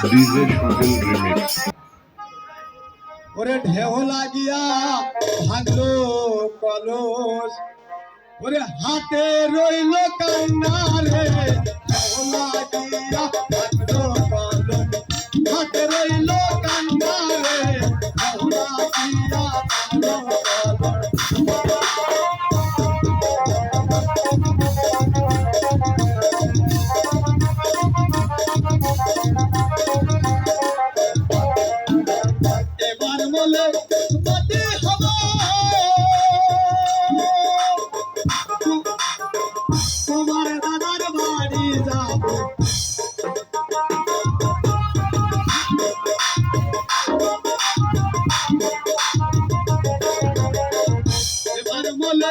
DJ Sujan remix ওরে ঢেউ লাগিয়া ভাঙলো কলস। ওরে হাতে রইল কান্না রে ঢেউ লাগিয়া ভাঙলো কলস। হাতে রইল কান্না বলে তোমার দাদার বাড়ি যাব। এবার বলে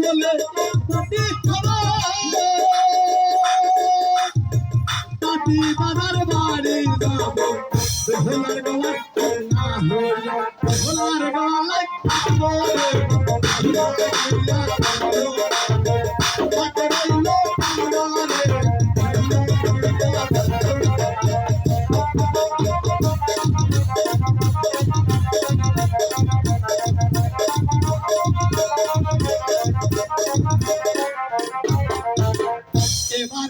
বলে পাতি হবে পাতি দাদার বাড়ি যাব ভোলার গলায় না হইল ভোলার গলায় বলে